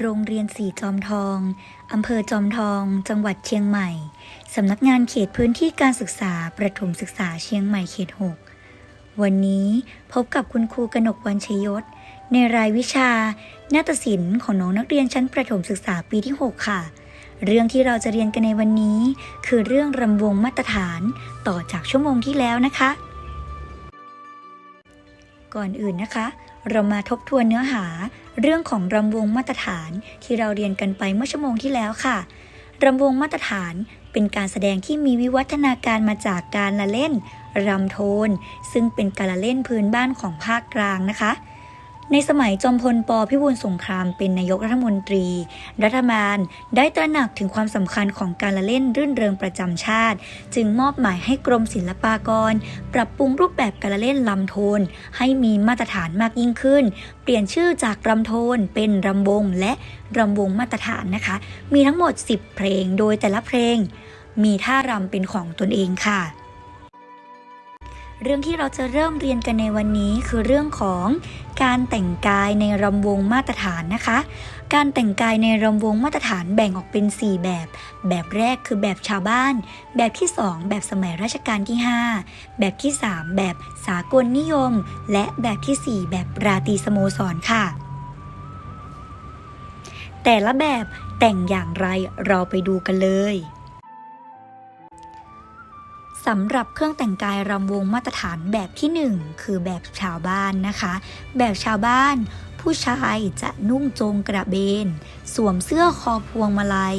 โรงเรียนสีจอมทอง อำเภอจอมทอง จังหวัดเชียงใหม่ สำนักงานเขตพื้นที่การศึกษา ประถมศึกษาเชียงใหม่เขต 6 วันนี้พบกับคุณครูกนกวันชยศ ในรายวิชา นาฏศิลป์ของน้องนักเรียนชั้นประถมศึกษาปีที่ 6 ค่ะ เรื่องที่เราจะเรียนกันในวันนี้ คือเรื่องรำวงมาตรฐานต่อจากชั่วโมงที่แล้วนะคะ ก่อนอื่นนะคะ เรามาทบทวนเนื้อหา เรื่องของรำวงมาตรฐานที่เราเรียนกันไปเมื่อชั่วโมงที่แล้วค่ะรำวงมาตรฐานเป็นการแสดงที่มีวิวัฒนาการมาจากการละเล่นรำโทน ซึ่งเป็นการละเล่นพื้นบ้านของภาคกลางนะคะ ในสมัยจอมพลปพิบูลสงครามเป็นนายกรัฐมนตรี รัฐบาลได้ตระหนักถึงความสำคัญของการละเล่นรื่นเริงประจำชาติ จึงมอบหมายให้กรมศิลปากร ปรับปรุงรูปแบบการละเล่นลำโทน ให้มีมาตรฐานมากยิ่งขึ้น เปลี่ยนชื่อจากรำโทนเป็นรำวงและรำวงมาตรฐานนะคะ มีทั้งหมด 10 เพลง โดยแต่ละเพลง มีท่ารำเป็นของตนเองค่ะ เรื่องที่เราจะเริ่มเรียนกันในวันนี้คือเรื่องของการแต่งกายในรำวงมาตรฐานนะคะ การแต่งกายในรำวงมาตรฐานแบ่งออกเป็น 4 แบบ แบบแรกคือแบบชาวบ้าน แบบที่ 2 แบบสมัยรัชกาลที่ 5 แบบที่ 3 แบบสากลนิยม และแบบที่ 4 แบบราตรีสโมสรค่ะ แต่ละแบบแต่งอย่างไรเราไปดูกันเลย สำหรับเครื่องแต่งกายรำวงมาตรฐานแบบที่ 1 คือแบบชาวบ้านนะคะ แบบชาวบ้าน ผู้ชายจะนุ่งโจงกระเบน สวมเสื้อคอพวงมาลัย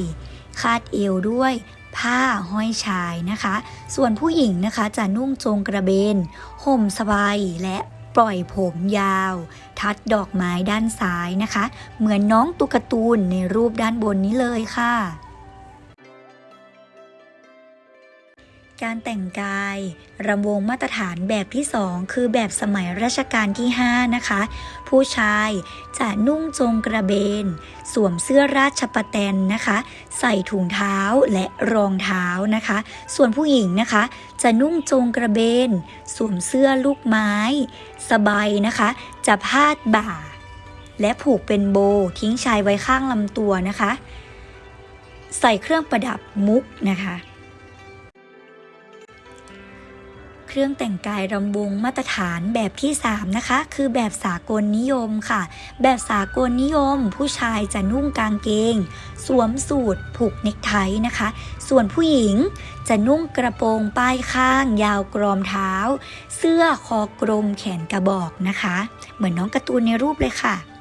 คาดเอวด้วยผ้าห้อยชายนะคะ ส่วนผู้หญิงนะคะจะนุ่งโจงกระเบน ห่มสบายและปล่อยผมยาว ทัดดอกไม้ด้านซ้ายนะคะ เหมือนน้องตุ๊กตูนในรูปด้านบนนี้เลยค่ะ การแต่งกายรำวงมาตรฐานแบบที่ 2 คือแบบสมัยรัชกาลที่ 5 นะคะ ผู้ชายจะนุ่งจงกระเบน สวมเสื้อราชปะแตนนะคะ ใส่ถุงเท้าและรองเท้านะคะ ส่วนผู้หญิงนะคะ จะนุ่งจงกระเบน สวมเสื้อลูกไม้ สบายนะคะ จะพาดบ่า และผูกเป็นโบทิ้งชายไว้ข้างลำตัวนะคะ ใส่เครื่องประดับมุกนะคะ รื่องแต่งกายรำวงมาตรฐานแบบที่ 3 นะคะ คือแบบสากลนิยมค่ะ แบบสากลนิยม ผู้ชายจะนุ่งกางเกง สวมสูทผูกเนคไทนะคะ ส่วนผู้หญิงจะนุ่งกระโปรงป้ายข้าง ยาวกรอมเท้า เสื้อคอกลมแขนกระบอกนะคะ เหมือนน้องการ์ตูนในรูปเลยค่ะ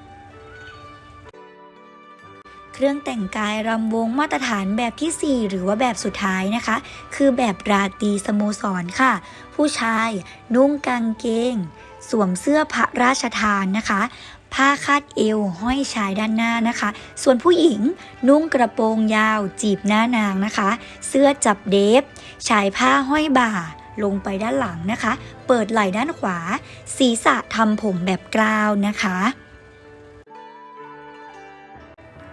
เครื่องแต่งกายรำวงมาตรฐานแบบที่ 4 หรือว่าแบบสุดท้ายนะคะ คือแบบราตรีสโมสรค่ะ ผู้ชาย นุ่งกางเกง สวมเสื้อพระราชทานนะคะผ้าคาดเอวห้อยชายด้านหน้านะคะ ส่วนผู้หญิงนุ่งกระโปรงยาว จีบหน้านางนะคะ เสื้อจับเดฟชายผ้าห้อยบ่า ลงไปด้านหลังนะคะ เปิดไหล่ด้านขวา ศีรษะทำผมแบบกราวนะคะ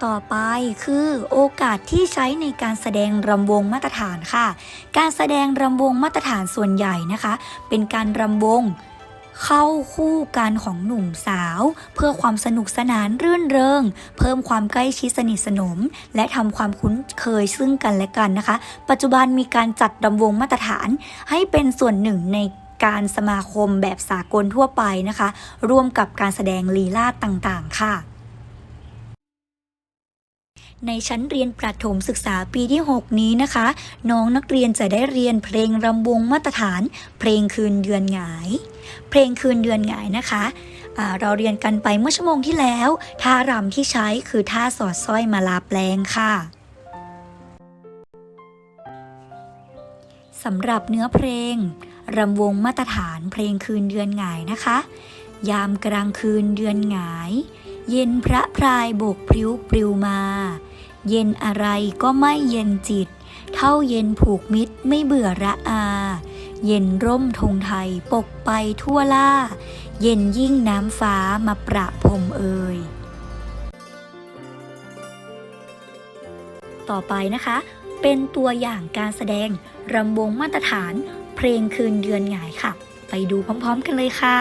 ต่อไปคือโอกาสที่ใช้ในการแสดงรำวงมาตรฐานค่ะ การแสดงรำวงมาตรฐานส่วนใหญ่นะคะ เป็นการรำวงเข้าคู่กันของหนุ่มสาว เพื่อความสนุกสนานรื่นเริง เพิ่มความใกล้ชิดสนิทสนม และทำความคุ้นเคยซึ่งกันและกันนะคะ ปัจจุบันมีการจัดรำวงมาตรฐาน ให้เป็นส่วนหนึ่งในการสมาคมแบบสากลทั่วไปนะคะ ร่วมกับการแสดงลีลาต่างๆ ค่ะ ในชั้นเรียนประถมศึกษาปีที่ 6 นี้นะคะ น้องนักเรียนจะได้เรียนเพลงรำวงมาตรฐาน เพลงคืนเดือนหงาย เพลงคืนเดือนหงายนะคะเราเรียนกันไปเมื่อชั่วโมงที่แล้ว ท่ารำที่ใช้คือท่าสอดสร้อยมาลาแปลงค่ะสำหรับเนื้อเพลงรำวงมาตรฐานเพลงคืนเดือนหงายนะคะ ยามกลางคืนเดือนหงาย เย็นพระพรายโบกพริ้วปลิวมา เย็นอะไรก็ไม่เย็นจิต เท่าเย็นผูกมิตรไม่เบื่อระอา เย็นร่มธงไทยปกไปทั่วล่า เย็นยิ่งน้ำฟ้ามาประพรมเอ่ยต่อไปนะคะ เป็นตัวอย่างการแสดงรำวงมาตรฐาน เพลงคืนเดือนหงายค่ะ ไปดูพร้อมๆกันเลยค่ะ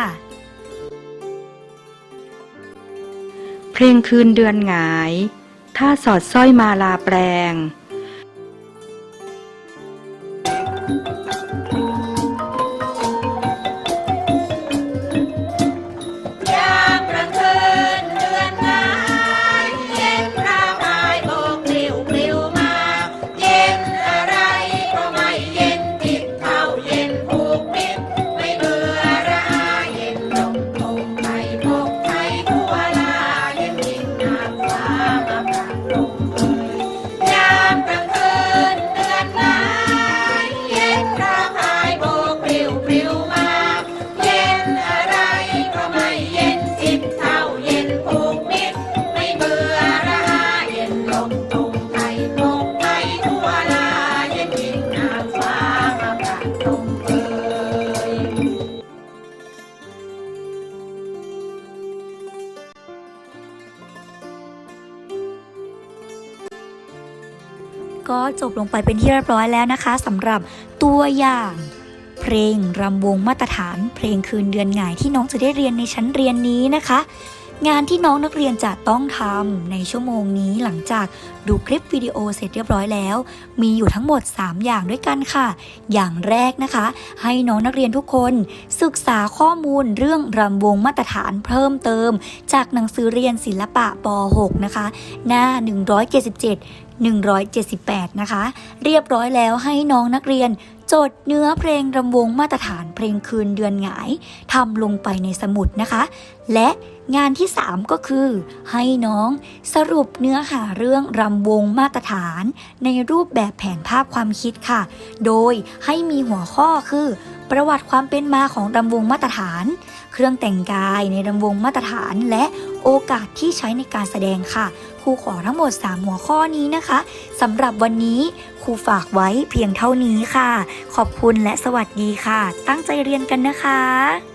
เพลงคืนเดือนหงาย ท่าสอดสร้อยมาลาแปลง ก็จบลงไปเป็นที่เรียบร้อยแล้วนะคะสำหรับตัวอย่าง เพลงรำวงมาตรฐาน เพลงคืนเดือนหงายที่น้องจะได้เรียนในชั้นเรียนนี้นะคะ งานที่น้องนักเรียนจะต้องทำในชั่วโมงนี้หลังจากดูคลิปวิดีโอเสร็จเรียบร้อยแล้ว มีอยู่ทั้งหมด 3 อย่างด้วยกันค่ะ อย่างแรกนะคะ ให้น้องนักเรียนทุกคน ศึกษาข้อมูลเรื่องรำวงมาตรฐานเพิ่มเติม จากหนังสือเรียนศิลปะป .6 นะคะ หน้า 177 178 นะคะ เรียบร้อยแล้วให้น้องนักเรียนจดเนื้อเพลงรำวงมาตรฐานเพลงคืนเดือนหงายทำลงไปในสมุดนะคะ และงานที่ 3 ก็คือ ให้น้องสรุปเนื้อหาเรื่องรำวงมาตรฐาน ในรูปแบบแผนภาพความคิดค่ะ โดยให้มีหัวข้อคือ ประวัติความเป็นมาของรำวงมาตรฐาน เครื่องแต่งกายในรำวงมาตรฐาน และโอกาสที่ใช้ในการแสดงค่ะ ครูขอทั้งหมด 3 หัวข้อนี้นะคะสำหรับวันนี้ครูฝากไว้เพียงเท่านี้ค่ะ ขอบคุณและสวัสดีค่ะ ตั้งใจเรียนกันนะคะ